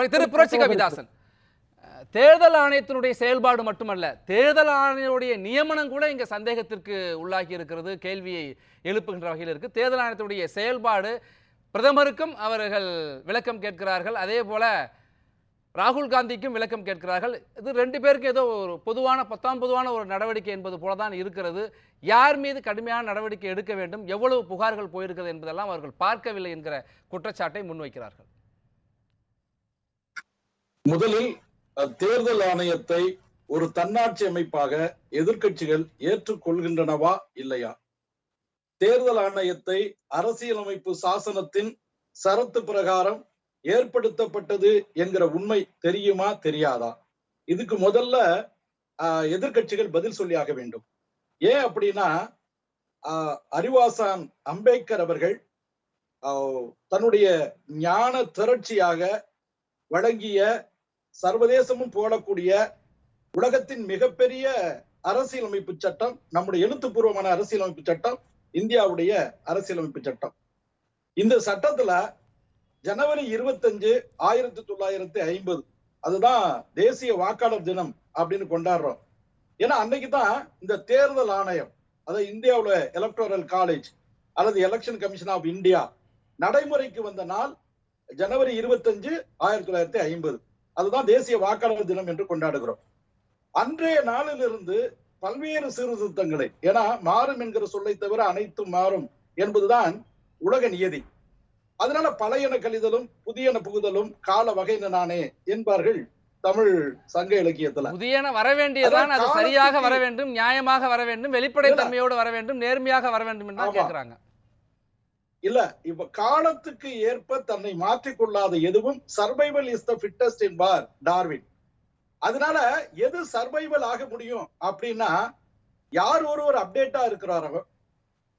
தொடர் திரு புரட்சி கவிதாசன் தேர்தல் ஆணையத்தினுடைய செயல்பாடு மட்டுமல்ல தேர்தல் ஆணையருடைய நியமனம் கூட இங்க சந்தேகத்திற்கு உள்ளாகி இருக்கிறது கேள்வியை எழுப்புகின்ற வகையில் இருக்கு. தேர்தல் ஆணையத்துடைய செயல்பாடு பிரதமருக்கும் அவர்கள் விளக்கம் கேட்கிறார்கள் அதே போல ராகுல் காந்திக்கும் விளக்கம் கேட்கிறார்கள். இது ரெண்டு பேருக்கு ஏதோ ஒரு பொதுவான பத்தாம் பொதுவான ஒரு நடவடிக்கை என்பது போல தான் இருக்கிறது. யார் மீது கடுமையான நடவடிக்கை எடுக்க வேண்டும் எவ்வளவு புகார்கள் போயிருக்கிறது என்பதெல்லாம் அவர்கள் பார்க்கவில்லை என்கிற குற்றச்சாட்டை முன்வைக்கிறார்கள். முதலில் தேர்தல் ஆணையத்தை ஒரு தன்னாட்சி அமைப்பாக எதிர்க்கட்சிகள் ஏற்றுக்கொள்கின்றனவா இல்லையா? தேர்தல் ஆணையத்தை அரசியலமைப்பு சாசனத்தின் சரத்து பிரகாரம் ஏற்படுத்தப்பட்டது என்கிற உண்மை தெரியுமா தெரியாதா? இதுக்கு முதல்ல ஆஹ், எதிர்க்கட்சிகள் பதில் சொல்லியாக வேண்டும். ஏன் அப்படின்னா ஆஹ், அறிவாசான் அம்பேத்கர் அவர்கள் ஆஹ், தன்னுடைய ஞான திரட்சியாக வழங்கிய சர்வதேசமும் போடக்கூடிய உலகத்தின் மிகப்பெரிய அரசியலமைப்பு சட்டம் நம்முடைய எழுத்துப்பூர்வமான அரசியலமைப்பு சட்டம் இந்தியாவுடைய அரசியலமைப்பு சட்டம். இந்த சட்டத்துல ஜனவரி இருபத்தஞ்சு ஆயிரத்தி தொள்ளாயிரத்தி ஐம்பது அதுதான் தேசிய வாக்காளர் தினம் அப்படின்னு கொண்டாடுறோம். ஏன்னா அன்னைக்கு தான் இந்த தேர்தல் ஆணையம் அதாவது இந்தியாவுல எலக்டோரல் காலேஜ் அல்லது எலெக்ஷன் கமிஷன் ஆஃப் இந்தியா நடைமுறைக்கு வந்த நாள் ஜனவரி இருபத்தஞ்சு ஆயிரத்தி தொள்ளாயிரத்தி ஐம்பது. அதுதான் தேசிய வாக்காளர் தினம் என்று கொண்டாடுகிறோம். அன்றைய நாளிலிருந்து பல்வேறு சீர்திருத்தங்களை ஏன்னா மாறும் என்கிற சொல்லை தவிர அனைத்தும் மாறும் என்பதுதான் உலக நியதி. அதனால பழையன கழிதலும் புதியன புகுதலும் கால வகைன நானே என்பார்கள் தமிழ் சங்க இலக்கியத்துல. புதியன வர வேண்டியதான் அது சரியாக வர வேண்டும் நியாயமாக வர வேண்டும் வெளிப்படைத்தன்மையோடு வர வேண்டும் நேர்மையாக வர வேண்டும் என்று ஆமா. கேட்கிறாங்க இல்ல இப்ப காலத்துக்கு ஏற்ப தன்னை மாற்றிக்கொள்ளாத எதுவும் சர்வைவல் இஸ் த ஃபிட்டஸ்ட் என்பார் டார்வின் அதனால எது சர்வைவல் ஆக முடியும் அப்படின்னா யார் ஒருவர் அப்டேட்டா இருக்கிறாரோ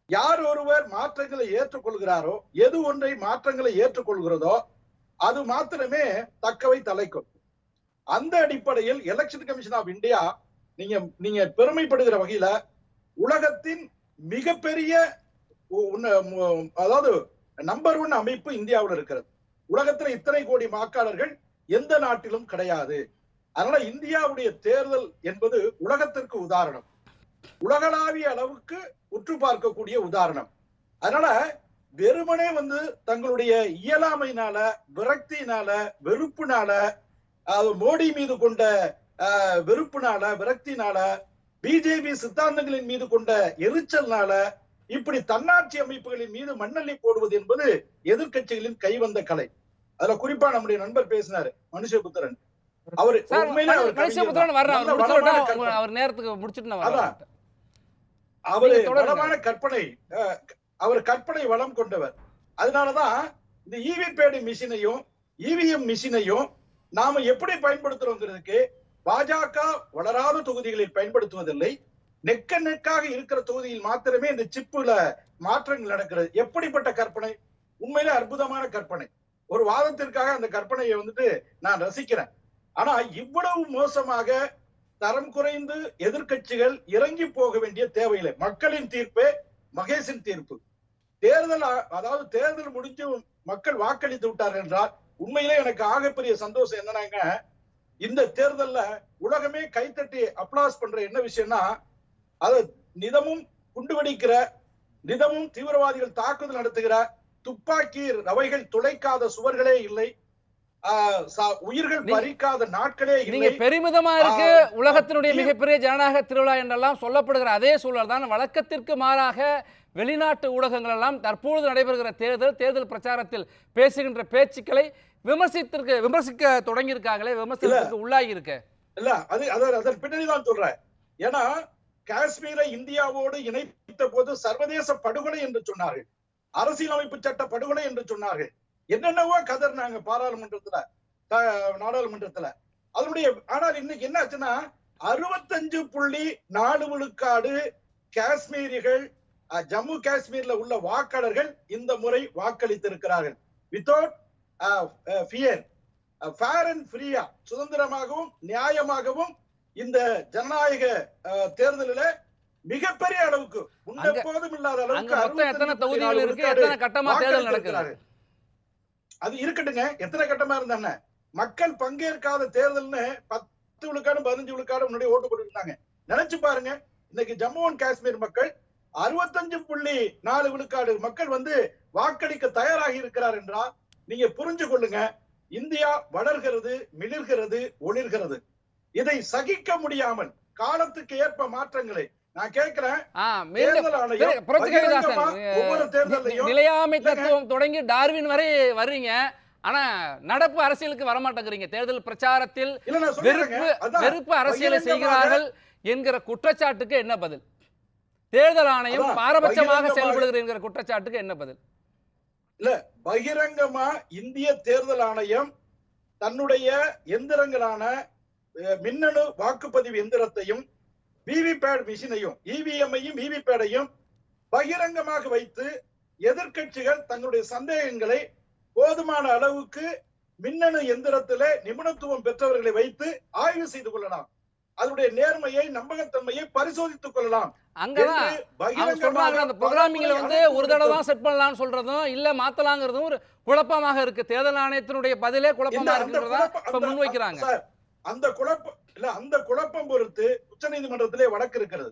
யார் ஒருவர் மாற்றங்களை ஏற்றுக்கொள்கிறாரோ எது ஒன்றை மாற்றங்களை ஏற்றுக்கொள்கிறதோ அது மாத்திரமே தக்கவை தலைக்கும். அந்த அடிப்படையில் எலெக்ஷன் கமிஷன் ஆஃப் இந்தியா நீங்க நீங்க பெருமைப்படுகிற வகையில உலகத்தின் மிகப்பெரிய அதாவது நம்பர் ஒன் அமைப்பு இந்தியாவில் இருக்கிறது. உலகத்துல இத்தனை கோடி வாக்காளர்கள் எந்த நாட்டிலும் கிடையாது. அதனால இந்தியாவுடைய தேர்தல் என்பது உலகத்திற்கு உதாரணம். உலகளாவிய அளவுக்கு உற்று பார்க்கக்கூடிய உதாரணம். அதனால வெறுமனே வந்து தங்களுடைய இயலாமையினால விரக்தியினால வெறுப்புனால அது மோடி மீது கொண்ட வெறுப்புனால விரக்தினால பிஜேபி சித்தாந்தங்களின் மீது கொண்ட எரிச்சல்னால இப்படி தன்னாட்சி அமைப்புகளின் மீது மண்ணள்ளி போடுவது என்பது எதிர்க்கட்சிகளின் கைவந்த கலை. அதுல குறிப்பா நம்முடைய நண்பர் பேசினாரு மனுஷபுத்திரன் அவர் அவர் நேரத்துக்கு முடிச்சுட்டு அவரு. வளமான கற்பனை அவர் கற்பனை வளம் கொண்டவர். அதனாலதான் இந்த இவி பேடு மிஷினையும் இவிஎம் மிஷினையும் நாம எப்படி பயன்படுத்துறோங்கிறதுக்கு பாஜக வளராத தொகுதிகளில் பயன்படுத்துவதில்லை. நெக்க நெக்காக இருக்கிற தொகுதியில் மாத்திரமே இந்த சிப்புல மாற்றங்கள் நடக்கிறது. எப்படிப்பட்ட கற்பனை? உண்மையிலே அற்புதமான கற்பனை. ஒரு வாதத்திற்காக அந்த கற்பனையை வந்துட்டு நான் ரசிக்கிறேன். ஆனா இவ்வளவு மோசமாக தரம் குறைந்து எதிர்க்கட்சிகள் இறங்கி போக வேண்டிய தேவையில்லை. மக்களின் தீர்ப்பே மகேஷின் தீர்ப்பு. தேர்தல் அதாவது தேர்தல் முடிஞ்சு மக்கள் வாக்களித்து விட்டார்கள் என்றால் உண்மையிலே எனக்கு ஆகப்பெரிய சந்தோஷம் என்னன்னாங்க இந்த தேர்தல்ல உலகமே கைத்தட்டி அப்ளாஸ் பண்ற என்ன விஷயம்னா அது நிதமும் குண்டு வெடிக்கிற நிதமும் தீவிரவாதிகள் தாக்குதல் நடத்துகிற துப்பாக்கி ரவைகள் துளைக்காத சுவர்களே இல்லை. உயிர்கள் பறிக்காத நாட்களே நீங்க பெருமிதமா இருக்கு உலகத்தினுடைய. மிகப்பெரிய ஜனநாயக திருவிழா என்றெல்லாம் சொல்லப்படுகிற அதே சூழல் தான். வழக்கத்திற்கு மாறாக வெளிநாட்டு ஊடகங்கள் எல்லாம் தற்பொழுது நடைபெறுகிற தேர்தல் தேர்தல் பிரச்சாரத்தில் பேசுகின்ற பேச்சுக்களை விமர்சித்திருக்க விமர்சிக்க தொடங்கியிருக்காங்களே விமர்சனத்திற்கு உள்ளாகி இருக்க இல்ல அது அதன் பின்னணி தான் சொல்றேன். ஏன்னா காஷ்மீரை இந்தியாவோடு இணைத்த போது சர்வதேச படுகொலை என்று சொன்னார்கள். அரசியலமைப்பு சட்ட படுகொலை என்று சொன்னார்கள். என்னென்னவோ கதர்னாங்க பாராளுமன்றத்துல நாடாளுமன்றத்துல. அதனுடைய ஆனால் இன்னைக்கு என்ன ஆச்சுன்னா அறுபத்தஞ்சு புள்ளி நாலு விழுக்காடு காஷ்மீரிகள் ஜம்மு காஷ்மீர்ல உள்ள வாக்காளர்கள் இந்த முறை வாக்களித்திருக்கிறார்கள். வித்தவுட் ஃபியர் ஃபேர் அண்ட் ஃப்ரீயா சுதந்திரமாகவும் நியாயமாகவும் இந்த ஜனநாயக தேர்தலில மிகப்பெரிய அளவுக்கு முன்னெப்போதும் இல்லாத அளவுக்கு எத்தனை 65 தொகுதிகள் இருக்கு? எத்தனை கட்டமா தேர்தல் வாக்களித்திருக்கிறார்கள். அது இருக்கட்டுங்க. எத்தனை கட்டமா இருந்தானே மக்கள் பங்கேற்காத தேர்தல்னு பத்து விழுக்காடு பதினஞ்சு விழுக்காடு முன்னாடி ஓட்டு போட்டுருந்தாங்க நினைச்சு பாருங்க. இன்னைக்கு ஜம்மு அண்ட் காஷ்மீர் மக்கள் அறுபத்தஞ்சு புள்ளி நாலு விழுக்காடு மக்கள் வந்து வாக்களிக்க தயாராகி இருக்கிறார் என்றால் நீங்க புரிஞ்சு கொள்ளுங்க. இந்தியா வளர்கிறது மிளிர்கிறது ஒளிர்கிறது. இதை சகிக்க முடியாமல் காலத்துக்கு ஏற்ப மாற்றங்களை நான் கேட்கிறேன். நிலையாமை. தத்துவம் தொடங்கி டார்வின் வரை வர்றீங்க. ஆனா நடப்பு அரசியலுக்கு வரமாட்டேங்கிறீங்க. தேர்தல் பிரச்சாரத்தில் இல்ல வெறுப்பு அரசியலை செய்கிறார்கள் என்கிற குற்றச்சாட்டுக்கு என்ன பதில்? தேர்தல் ஆணையம் பாரபட்சமாக செயல்படுகிறது என்கிற குற்றச்சாட்டுக்கு என்ன பதில்? பகிரங்கமா இந்திய தேர்தல் ஆணையம் தன்னுடைய எந்திரங்களான மின்னணு வாக்குப்பதிவு எந்திரத்தையும் விவிபேட் மிஷினையும் இவிஎம்ஐயும் விவிபேடையும் பகிரங்கமாக வைத்து எதிர்க்கட்சிகள் தங்களுடைய சந்தேகங்களை போதுமான அளவுக்கு மின்னணு எந்திரத்திலே நிபுணத்துவம் பெற்றவர்களை வைத்து ஆய்வு செய்து கொள்ளலாம். அதனுடைய நேர்மையை நம்பகத்தன்மையை பரிசோதித்துக் கொள்ளலாம். வந்து ஒரு தடவை தான் செட் பண்ணலாம்னு சொல்றதும் இல்ல மாத்தலாங்கிறதும் ஒரு குழப்பமாக இருக்கு. தேர்தல் ஆணையத்தினுடைய பதிலே குழப்பமா இருக்கிறதா முன்வைக்கிறாங்க. அந்த குழப்பம் இல்ல அந்த குழப்பம் பொறுத்து உச்சநீதிமன்றத்திலே வழக்கு இருக்கிறது.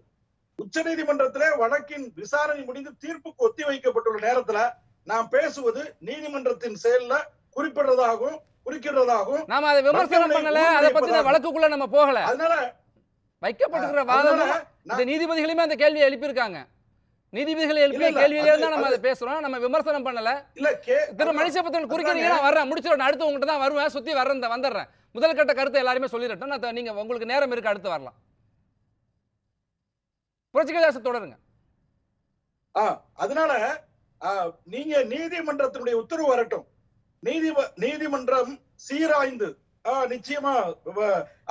உச்சநீதிமன்றத்திலே வழக்கின் விசாரணை முடிந்து தீர்ப்புக்கு ஒத்தி வைக்கப்பட்டுள்ள நேரத்துல நாம் பேசுவது நீதிமன்றத்தின் செயல்ல குறிப்பிடுறதாகவும் குறிக்கிறதாகவும் நாம அதை விமர்சனம் பண்ணல அதை பத்தி. வழக்குக்குள்ள நம்ம போகல. அதனால வைக்கப்பட்டிருக்கிற வாதம் இந்த நீதிபதிகளுமே அந்த கேள்வியை எழுப்பியிருக்காங்க. நீதிபதிகள் எழுப்பிய கேள்வியிலே தான் நம்ம அது- பேசுறோம் நம்ம விமர்சனம் பண்ணல. இல்ல திரு மனுஷபத்திரன் குறுக்கிறீங்க நான் வர்றேன் முடிச்சிடும் அடுத்து உங்ககிட்ட தான் வருவேன் சுத்தி வர்றேன் வந்துடுறேன். முதல் கட்ட கருத்தை எல்லாருமே சொல்லிடட்டும். நான் நீங்க உங்களுக்கு நேரம் இருக்கு அடுத்து வரலாம். புரட்சிகதாச தொடருங்க. அதனால நீங்க நீதிமன்றத்தினுடைய உத்தரவு வரட்டும். நீதி நீதிமன்றம் சீராய்ந்து நிச்சயமா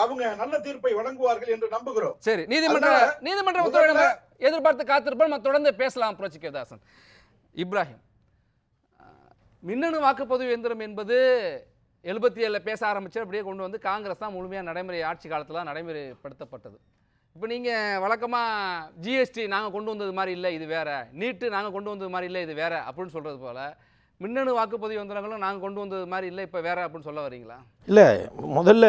அவங்க நல்ல தீர்ப்பை வழங்குவார்கள் என்று நம்புகிறோம். சரி நீதிமன்ற நீதிமன்ற உத்தரவை எதிர்பார்த்து காத்திருப்போம். நம்ம தொடர்ந்து பேசலாம் புரட்சிகதாசன் இப்ராஹிம் அஹ், மின்னணு வாக்குப்பதிவு எந்திரம் என்பது எழுபத்தி ஏழில் பேச ஆரம்பிச்சு அப்படியே கொண்டு வந்து காங்கிரஸ் தான் முழுமையாக நடைமுறை ஆட்சி காலத்தில் தான் நடைமுறைப்படுத்தப்பட்டது. இப்போ நீங்கள் வழக்கமாக ஜிஎஸ்டி நாங்கள் கொண்டு வந்தது மாதிரி இல்லை இது வேறு. நீட்டு நாங்கள் கொண்டு வந்தது மாதிரி இல்லை இது வேறு அப்படின்னு சொல்கிறது போல் மின்னணு வாக்குப்பதிவு எந்திரங்களும் நாங்கள் கொண்டு வந்தது மாதிரி இல்லை இப்போ வேற அப்படின்னு சொல்ல வரீங்களா இல்லை முதல்ல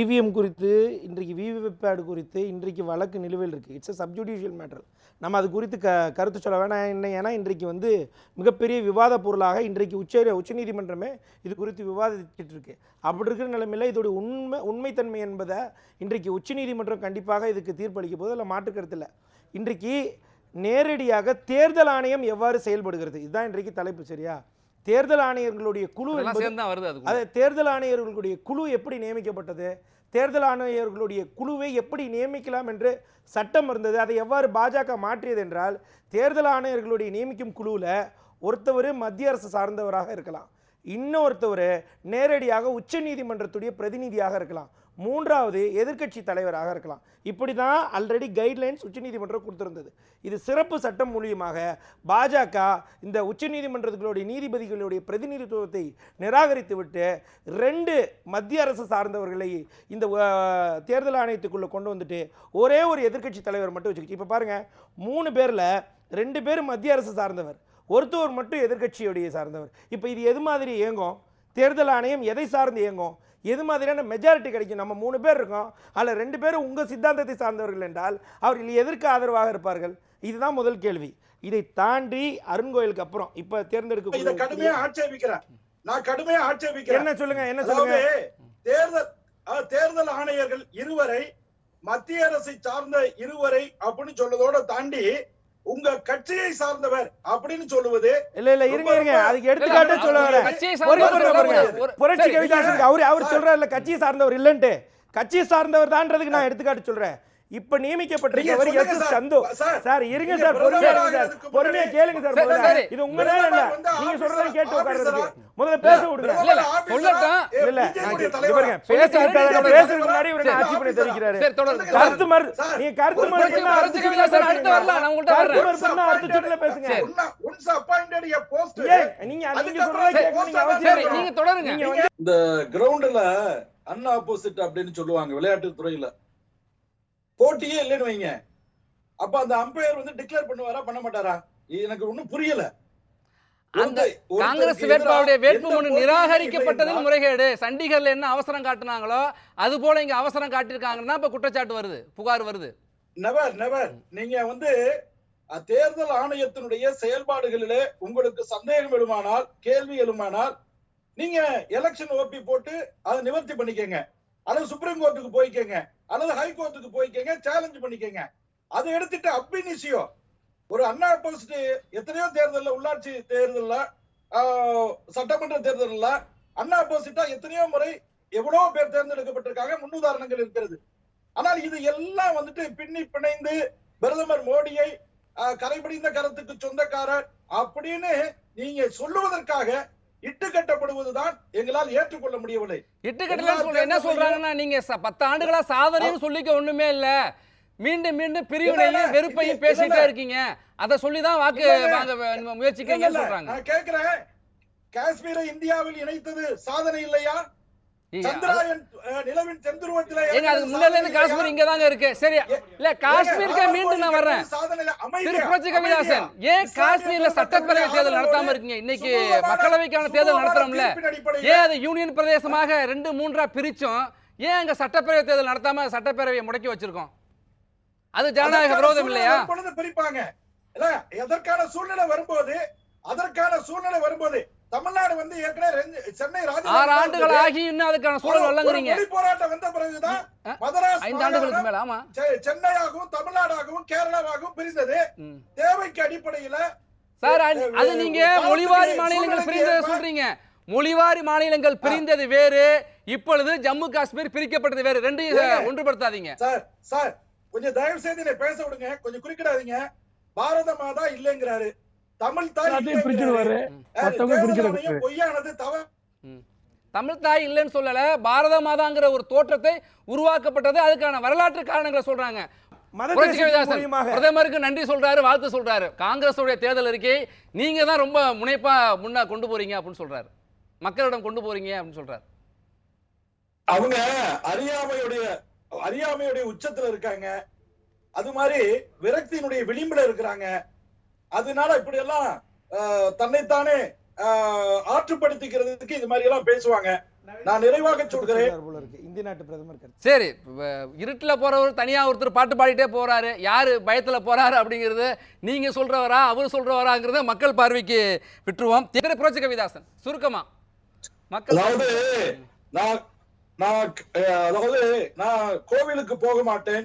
இவிஎம் குறித்து இன்றைக்கு விவிபேட் குறித்து இன்றைக்கு வழக்கு நிலுவையில் இருக்குது இட்ஸ் a சப்ஜுடிஷியல் மேட்டர் நம்ம அது குறித்து க கருத்து சொல்ல வேணாம். என்ன ஏன்னா இன்றைக்கு வந்து மிகப்பெரிய விவாத பொருளாக இன்றைக்கு உச்ச உச்சநீதிமன்றமே இது குறித்து விவாதிச்சுட்டு இருக்கு. அப்படி இருக்கிற நிலைமையில் இதோட உண்மை உண்மைத்தன்மை என்பதை இன்றைக்கு உச்சநீதிமன்றம் கண்டிப்பாக இதுக்கு தீர்ப்பளிக்க போது அதில் மாற்றுக்கருத்தில் இன்றைக்கு நேரடியாக தேர்தல் ஆணையம் எவ்வாறு செயல்படுகிறது? இதுதான் இன்றைக்கு தலைப்பு சரியா? தேர்தல் ஆணையர்களுடைய குழு வருது அது தேர்தல் ஆணையர்களுடைய குழு எப்படி நியமிக்கப்பட்டது? தேர்தல் ஆணையர்களுடைய குழுவை எப்படி நியமிக்கலாம் என்று சட்டம் இருந்தது. அதை எவ்வாறு பாஜக மாற்றியது என்றால் தேர்தல் ஆணையர்களுடைய நியமிக்கும் குழுவில் ஒருத்தவர் மத்திய அரசு சார்ந்தவராக இருக்கலாம். இன்னொருத்தவர் நேரடியாக உச்சநீதிமன்றத்துடைய பிரதிநிதியாக இருக்கலாம். மூன்றாவது எதிர்க்கட்சி தலைவராக இருக்கலாம். இப்படி தான் ஆல்ரெடி கைட்லைன்ஸ் உச்சநீதிமன்றம் கொடுத்துருந்தது. இது சிறப்பு சட்டம் மூலியமாக பாஜக இந்த உச்சநீதிமன்றங்களுடைய நீதிபதிகளுடைய பிரதிநிதித்துவத்தை நிராகரித்துவிட்டு ரெண்டு மத்திய அரசு சார்ந்தவர்களை இந்த தேர்தல் ஆணையத்துக்குள்ளே கொண்டு வந்துட்டு ஒரே ஒரு எதிர்க்கட்சி தலைவர் மட்டும் வச்சுக்கிச்சு இப்போ பாருங்கள் மூணு பேரில் ரெண்டு பேர் மத்திய அரசு சார்ந்தவர். ஒருத்தவர் மட்டும் எதிர்க்கட்சியுடைய சார்ந்தவர். இப்போ இது எது மாதிரி இயங்கும்? தேர்தல் ஆணையம் எதை சார்ந்து இயங்கும்? எது மாதிரியான மெஜாரிட்டி கிடைக்கும்? நம்ம மூணு பேர் இருக்கோம். அதில் ரெண்டு பேரும் உங்கள் சித்தாந்தத்தை சார்ந்தவர்கள் என்றால் அவர்கள் எதற்கு ஆதரவாக இருப்பார்கள்? இதுதான் முதல் கேள்வி. இதை தாண்டி அருண் கோயிலுக்கு அப்புறம் இப்போ தேர்ந்தெடுக்க கடுமையா ஆட்சேபிக்கிறேன். நான் கடுமையா ஆட்சேபிக்கிறேன். என்ன சொல்லுங்க என்ன சொல்லுங்க? தேர்தல் தேர்தல் ஆணையர்கள் இருவரை மத்திய அரசை சார்ந்த இருவரை அப்படின்னு சொல்றதோட தாண்டி உங்க கட்சியை சார்ந்தவர் அப்படின்னு சொல்லுவது இல்ல இல்ல இருங்க இருங்க. அதுக்கு எடுத்துக்காட்டு சொல்ல வரேன். புரட்சி கவிதாசன் அவர். அவர் சொல்றாருல கட்சியை சார்ந்தவர் இல்லன்ட்டு. கட்சியை சார்ந்தவர் தான்றதுக்கு நான் எடுத்துக்காட்டு சொல்றேன். இப்ப நியமிக்கப்பட்டிருக்கவர் எஸ் எஸ். சந்து சார், இருங்க சார் பொறுமையா சார் பொறுமையா கேளுங்க சார். இது உங்க நேரம் இல்ல நீங்க சொல்றதை கேட்டு உட்கார்றதுக்கு முதல்ல பேச விடுங்க இல்ல, சொல்லட்டும். இல்ல? பாருங்க பேச. பேசுறதுக்கு முன்னாடி இவரை ஆட்சி பண்ணி தெரிவிக்கிறாரு கருத்து மறு நீங்க கருத்து பிரச்சனை அடுத்த சுற்றுல சார், அடுத்து பேசுங்க. வரலாம், நான் உங்கள்ட்ட கருத்து வர்றேன். மறுப்புன்னா அடுத்த சுற்றுல பேசுங்க சரி. உன்ன- once appointed a post. ஏன் நீங்க நீங்க சொல்றதை கேட்க நீங்க சரி, அவசியம். நீங்க தொடருங்க இந்த கிரவுண்ட்ல அன் ஆப்போசிட் அப்படின்னு சொல்லுவாங்க விளையாட்டு துறையில போட்டியே இல்லைன்னு வைங்க. அப்ப அந்த அம்பையர் வந்து டிக்ளேர் பண்ணுவாரா பண்ண மாட்டாரா? எனக்கு ஒண்ணும் புரியல. அந்த காங்கிரஸ் வேட்பாளருடைய வேட்புமனு நிராகரிக்கப்பட்டதில் முறைகேடு. சண்டிகர்ல என்ன அவசரம் காட்டுனாங்களோ அது போல இங்க அவசரம் காட்டியிருக்காங்கன்னா இப்ப குற்றச்சாட்டு வருது புகார் வருது. நெவர் நெவர் நீங்க வந்து தேர்தல் ஆணையத்தினுடைய செயல்பாடுகளிலே உங்களுக்கு சந்தேகம் எழுமானால் கேள்வி எழுமானால் நீங்க எலெக்ஷன் ஓபி போட்டு அதை நிவர்த்தி பண்ணிக்கங்க. அல்லது சுப்ரீம் கோர்ட்டுக்கு போய்க்கங்க. அல்லது ஹை கோர்ட்டுக்கு போய்க்கங்க சேலஞ்ச் பண்ணிக்கங்க. அதை எடுத்துட்டு அப்பினிசியோ ஒரு அண்ணா போஸ்ட் எத்தனையோ தேர்தலில் உள்ளாட்சி தேர்தலில் ஆஹ், சட்டமன்ற தேர்தலில் அண்ணா போசிட்டா எத்தனையோ முறை எவ்வளவு பேர் தேர்ந்தெடுக்கப்பட்டிருக்காங்க முன்னுதாரணங்கள் இருக்கிறது. ஆனால் இது எல்லாம் வந்துட்டு பின்னி பிணைந்து பிரதமர் மோடியை ஆஹ், கரைபிடிந்த கரத்துக்கு சொந்தக்காரர் அப்படின்னு நீங்க சொல்லுவதற்காக இட்டு கட்டப்படுவதுதான் எங்களால் ஏற்றுக்கொள்ள முடியவில்லை. இட்டுக்கட்டலன்னு சொல்ற என்ன சொல்றாங்கன்னா நீங்க பத்து ஆண்டுகளா சாதனைன்னு சொல்லிக்க ஒண்ணுமே இல்ல. மீண்டும் மீண்டும் பிரிவினையும் வெறுப்பையும் பேசிட்டே. இருக்கீங்க. அத சொல்லிதான் வாக்கு. வாங்க இல்ல, சொல்றாங்க. நான் கேக்குறேன் காஷ்மீரை இந்தியாவில் இணைத்தது சாதனை இல்லையா? காஷ்மீர்? இங்க தாங்க இருக்கு. சரி இல்ல காஷ்மீருக்கு மீண்டும் நான் வர்றேன். சாதனை இல்ல. அமைதியா, திரு புரட்சி கவிதாசன். ஏன் காஷ்மீர்ல சட்டப்பேரவை தேர்தல் நடத்தாம இருக்கீங்க? இன்னைக்கு மக்களவைக்கான தேர்தல் நடத்துறோம்ல. ஏன் அது யூனியன் பிரதேசமாக ரெண்டு மூன்றா பிரிச்சோம்? ஏன் அங்க சட்டப்பேரவை தேர்தல் நடத்தாம சட்டப்பேரவையை முடக்கி வச்சிருக்கோம்? அது ஜனநாயக விரோதம் இல்லையா? பிரிப்பாங்க. எதற்கான சூழ்நிலை வரும்போது அதற்கான சூழ்நிலை வரும்போது தமிழ்நாடு வந்து ஏற்கனவே சென்னை ஆறு ஆண்டுகள். ஆகி இன்னும் அதுக்கான சூழல் வழங்குறீங்க. போராட்டம் வந்த பிறகுதான்? மதராஸ் ஐந்து ஆண்டுகளுக்கு மேல ஆமா. சென்னையாகவும் தமிழ்நாடாகவும் கேரளாவாகவும் பிரிந்தது. தேவைக்கு அடிப்படையில சார் அது- நீங்க மொழிவாரி மாநிலங்கள் பிரிந்ததை சொல்றீங்க. மொழிவாரி மாநிலங்கள் பிரிந்தது வேறு. இப்பொழுது ஜம்மு காஷ்மீர் பிரிக்கப்பட்டது வேறு. ரெண்டையும்? ஒன்றுபடுத்தாதீங்க. சார் சார் கொஞ்சம் தயவு செய்து பேச விடுங்க. கொஞ்சம் குறிக்கிடாதீங்க. பாரத மாதா இல்லைங்கிறாரு. தமிழ் தாய். பிரிச்சிருவாரு பொய்யானது தவறு தமிழ் தாய் இல்லைன்னு சொல்லல பாரத மாதாங்கிற ஒரு தோற்றத்தை உருவாக்கப்பட்டது. அதுக்கான வரலாற்று காரணங்களை சொல்றாங்க. பிரதமருக்கு நன்றி சொல்றாரு வாழ்த்து சொல்றாரு. காங்கிரஸுடைய தேர்தல் அறிக்கை நீங்க தான் ரொம்ப முனைப்பா முன்ன கொண்டு போறீங்க அப்படின்னு சொல்றாரு. மக்களிடம் கொண்டு போறீங்க அப்படின்னு சொல்றாரு. அவங்க அறியாமையுடைய அறியாமையுடைய உச்சத்துல இருக்காங்க. அது மாதிரி விரக்தியினுடைய விளிம்புல இருக்கிறாங்க. அதனால இப்படி எல்லாம் தன்னைத்தானே ஆஹ், ஆற்றுப்படுத்திக்கிறதுக்கு இது மாதிரி எல்லாம் பேசுவாங்க. நான் நிறைவாக சொல்கிறேன். இந்திய நாட்டு பிரதமர் சரி இருட்டுல போறவர் தனியா ஒருத்தர் பாட்டு பாடிட்டே போறாரு. யாரு பயத்துல போறாரு அப்படிங்கிறது நீங்க சொல்றவரா அவர் சொல்றவராங்கிறத மக்கள் பார்வைக்கு விட்டுருவோம். திரு புரட்சி கவிதாசன் சுருக்கமா. மக்கள் அதாவது நான் நான் அதாவது நான் கோவிலுக்கு போக மாட்டேன்.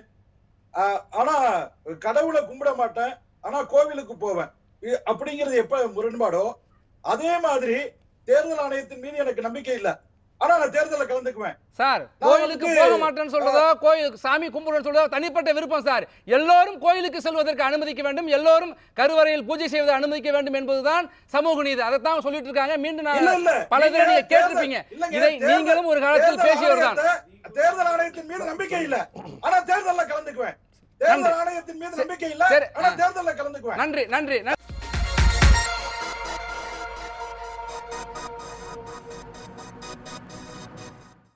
ஆனா கடவுளை கும்பிட மாட்டேன். ஆனா கோவிலுக்கு போவேன். அப்படிங்கிறது எப்ப முரண்பாடோ அதே மாதிரி தேர்தல் ஆணையத்தின் மீது எனக்கு நம்பிக்கை இல்ல. ஆனா நான் தேர்தலில் கலந்துக்குவேன். சார் கோயிலுக்கு போக மாட்டேன்னு சொல்றதோ கோயில் சாமி கும்பிடுன்னு சொல்றதோ தனிப்பட்ட விருப்பம் சார். எல்லோரும் கோயிலுக்கு செல்வதற்கு அனுமதிக்க வேண்டும். எல்லோரும் கருவறையில் பூஜை செய்வதை அனுமதிக்க வேண்டும் என்பதுதான் சமூக நீதி. அதைத்தான் சொல்லிட்டு இருக்காங்க. மீண்டும் நான் பல தடவை நீங்க கேட்டிருப்பீங்க. இதை நீங்களும் ஒரு காலத்தில் பேசியவர் தான் தேர்தல் ஆணையத்தின் மீது நம்பிக்கை இல்ல. ஆனா தேர்தல்ல கலந்துக்குவேன். தேர்தல் ஆணையத்தின் மீது நம்பிக்கை இல்ல. ஆனா. தேர்தல்ல கலந்துக்குவேன். நன்றி நன்றி.